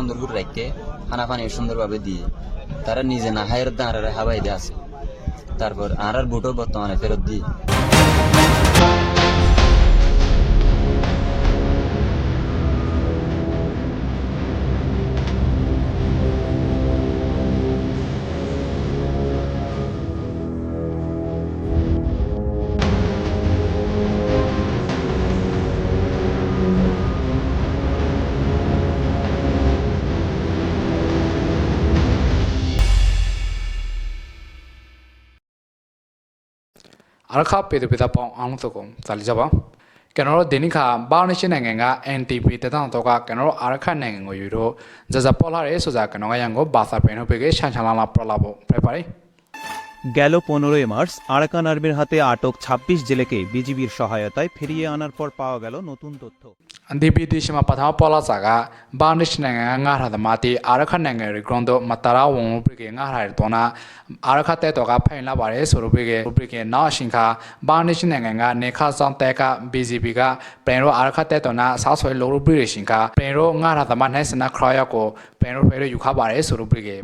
সুন্দর করে রাখতে খানা পানি সুন্দরভাবে দিয়ে তারা নিজে না হায়ের দাঁড়ারে হাবাই দিয়ে আছে। তারপর আর আর বুটও বর্তমানে ফেরত দিই အားခပေတပေတာပေါင်းအောင်တော့ကုန်စာလီကြပါကျွန်တော်တို့ဒီနေ့ခါဘာနရှင်နိုင်ငံက NTP တတန်တော့ကကျွန်တော်တို့အာရခနိုင်ငံကိုယူတော့ဇဇပေါ်လာရဲဆိုတာကျွန်တော်ကရန်ကိုဘာသာပင်ဟုတ်ပေကရှန်ချလာလာပလာဖို့ပြပါရီ গেল পনেরোই মার্চ, আরাকান আর্মির হাতে আটক ২৬ জেলেকে বিজিবির সহায়তায় ফিরিয়ে আনার পর পাওয়া গেল নতুন তথ্য। দিবি দিশমা পাথা পলা জাগা, বাংলাদেশ নাঙ্গার মাতি আরাখান নাঙ্গের গ্রন্থ মাতারা ওমুব্রিকে নাহার তোনা আরাখা তে তোকা ফাইনলা বারে সরুব্রিকে উব্রিকে না সিংখা, বাংলাদেশ নাঙ্গা নেখা সং তেকা বিজিবি গা প্রেরো আরাখা তে তোনা সাসয় লোরুব্রিকে সিংখা, প্রেরো নাহার হাতামা নেসনা ক্রয়কো প্যানো প্যারো ইউখা বাড়ে সরুব্রিগে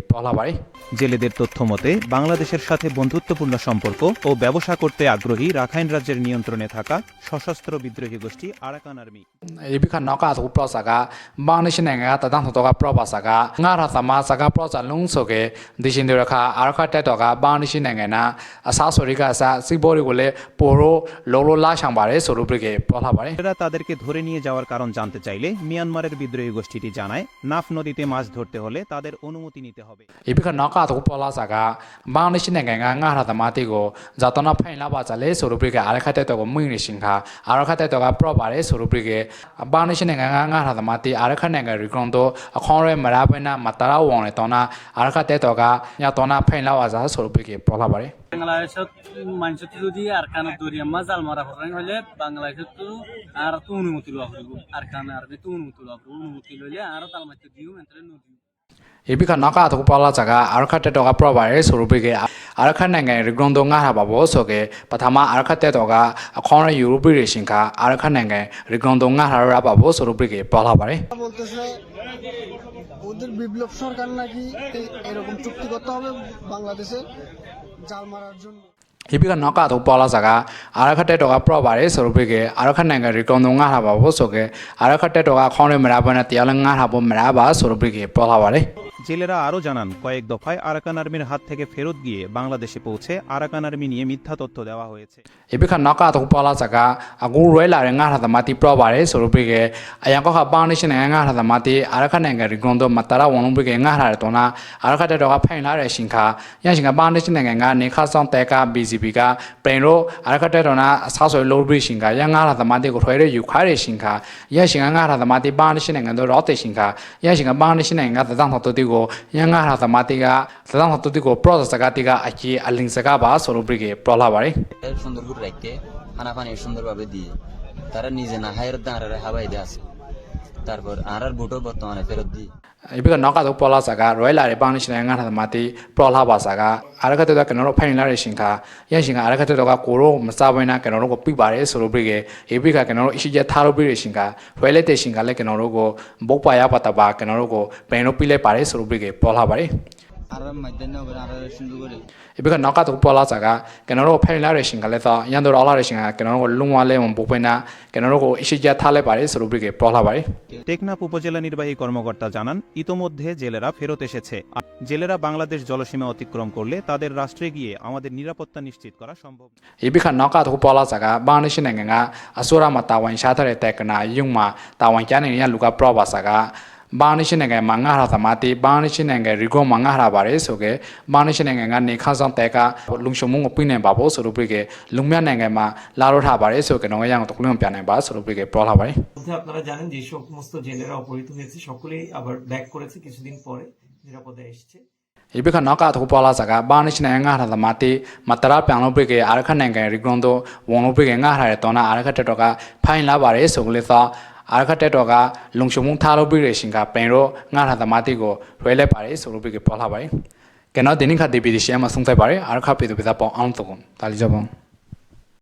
জেলেদের তথ্য মতে বাংলাদেশের সাথে বন্ধুত্বপূর্ণ সম্পর্ক ও ব্যবসা করতে আগ্রহী রাখাইন রাজ্যের নিয়ন্ত্রণে থাকা সশস্ত্র বিদ্রোহী গোষ্ঠী আরাকান আর্মি। এবিকা নকা আতু প্রসাগা বাংলাদেশে নেগা তাদান তকা প্রবাসাগা ngaরা সামা সাগা প্রসা লুংসোগে দিশিন রেখা আরকা টাকা বাংলাদেশে নেগে না। আসা সরিকা আসা সিবরি বলে পোরো লোলো লা সাংবারে সরুব্রিগে পলা বাড়ে। তাদেরকে ধরে নিয়ে যাওয়ার কারণ জানতে চাইলে মিয়ানমারের বিদ্রোহী গোষ্ঠীটি জানায় নাফ নদীতে মাছ ধরতে হলে তাদের অনুমতি নিতে হবে e bi ka noka to pro la sa ga ba ni shin nga nga nga ra ta ma ti ko za to na phain la ba sa le so ro bi ge ar kha tat to ko mu ni shin kha ar kha tat to ga pro ba re so বাংলাদেশত মানুষত যদি আর কানত দরিয়া জাল মারা করেন হলে বাংলাদেশত আর তো অনুমতি লওয়া করব আর কানে আর তো অনুমতি লওয়া করব অনুমতি লইলে আর তাল মাইতে দিও মেন্টলে নদী ebi naka to pa la jaga arkha te to ga pro re so ru bi ge arkha nang ge nga ha ba so ge pathama arkha te to ga akhon re europe re shin ka arkha nang ge nga ha ra ba bo so ru bi ge pa la বলতেছে ওদের বিপ্লব সরকার নাকি এরকম চুক্তি করতে হবে বাংলাদেশে জাল মারার জন্য ebi ka naka to pa la jaga arkha te to ga pro ba re so ru bi ge arkha nang ge gron do nga ha ba bo so ge arkha te to ga akhon re mara ba na tia la nga ha bo mara ba so ru bi ge pa la ba re জেলেরা আরও জানান কয়েক দফায় Arakan আর্মির হাত থেকে ফেরত গিয়ে বাংলাদেশে পৌঁছে আরাকান আর্মি নিয়ে মিথ্যা তথ্য দেওয়া হয়েছে ebi ka naka to pa la jaga agu roi la re nga ha da ma ti pro ba re so ru bi ge ayan ko ha ba ni shin nga ha da ma ti arkha nang ge gron do ma ta ra won bi ge nga ha re to na arkha te to ga phain la re shin kha yan shin ga ba ni shin nga ne kha song te ka bcb ကပြင်ရောအရခတဲ့တော့နာအဆောက်ဆွဲလိုဘရရှင်ကရငါလာသမားတေကိုထွဲရယူခါရရှ ko yanga ha ta mati ga tadang hatu ti ko process ga ti ga aki aling saka ba sorobri ge prola bare সুন্দর করে রাখতে খানা পানি সুন্দরভাবে দিয়ে তারা নিজে না ra ra হাবাই দিয়ে আছে তারপর আর আর বুটও বর্তমানে ফেরত দিই အဘိကနောက်ကတော့ပေါ်လာစကားရိုယလာရဲ့ပါနရှင်နိုင်ငံသမားတေပရလာပါစကားအရခတဲ့တော့ကျွန်တော်တို့ဖိုင်လာရရှင်ကရရှင်ကအရခတဲ့တော့ကကိုရောမစားဘဲနာကျွန်တော်တို့ကိုပြပါတယ်ဆိုလိုဘရကေအဘိကကျွန်တော်တို့အရှိချက်ထားလို့ပြရရှင်ကဖွဲလက်တဲ့ရှင်ကလည်းကျွန်တော်တို့ကိုဘုတ်ပါရပါတပါကျွန်တော်တို့ကိုပင်လို့ပြလိုက်ပါတယ်ဆိုလိုဘရကေပေါ်လာပါတယ် ibe no ka tu pola saka kena ro phe la re shin ka le sa yan do la re shin ka kena ro lung wa le mon bu pe Teknaf উপজেলা নির্বাহী কর্মকর্তা জানান ইতোমধ্যে জেলেরা ফেরত এসেছে জেলেরা বাংলাদেশ জলসীমা অতিক্রম করলে তাদের রাষ্ট্রে গিয়ে আমাদের নিরাপত্তা নিশ্চিত করা সম্ভব ইবিখা নকা তো পলা জাগা বাংলাদেশ নেঙ্গা আসুরা মাতা ওয়াইন সাধারে তেকনা ইউমা তাওয়ান ক্যানে লুকা প্রবা সাগা ငံကအစိုးရမှာတာဝန်ရှားတဲ့တက်ကနာယုံမှာတာဝန်ကျနေရလူကပရပါစကားဘာနရှင်နိုင်ငံမှာငါဟာသမတိဘာနရှင်နိုင်ငံရီကောမှာငါဟာပါတယ်ဆိုကေဘာနရှင်နိုင်ငံကနေခါဆောင်တက်ကလုံရှုံမှုကိုပြနေပါဖို့ဆိုလို့ပြကေလုံမြနိုင်ငံမှာလာတော့ထားပါတယ်ဆိုကေတော့ရအောင်တခုလုံးပြန်နိုင်ပါဆိုလို့ပြကေပရလာပါတယ် মধ্যে আপনারা জানেন যে সমস্ত জেলেরা অপহৃত হয়েছে সকলেই আবার ব্যাক করেছে কিছুদিন পরে নিরাপদে এসছে ။ဒီဘခနောက်ကတော့ပေါ်လာစကားဘာနရှင်နိုင်ငံငါဟာသမတိမတရာပြန်လို့ပြကေအာရခနိုင်ငံရီကွန်တို့ဝန်လို့ပြကေငါဟာရတော့နာအာရခတက်တော့ကဖိုင်လာပါတယ်ဆိုကလေးသော အာရခတက်တော်ကလုံရှုံမှုထားလို့ပြရရှင်ကပင်တော့ငါဟာသမာတိကိုရွေးလဲပါတယ်ဆိုလို့ပြကပေါ်လာပါတယ်ကျွန်တော်ဒီနေ့ခါဒီပီဒီရှမ်းမှာဆုံးသက်ပါတယ်အာရခပေသူပြတာပေါအောင်တော့တာလီကြပါ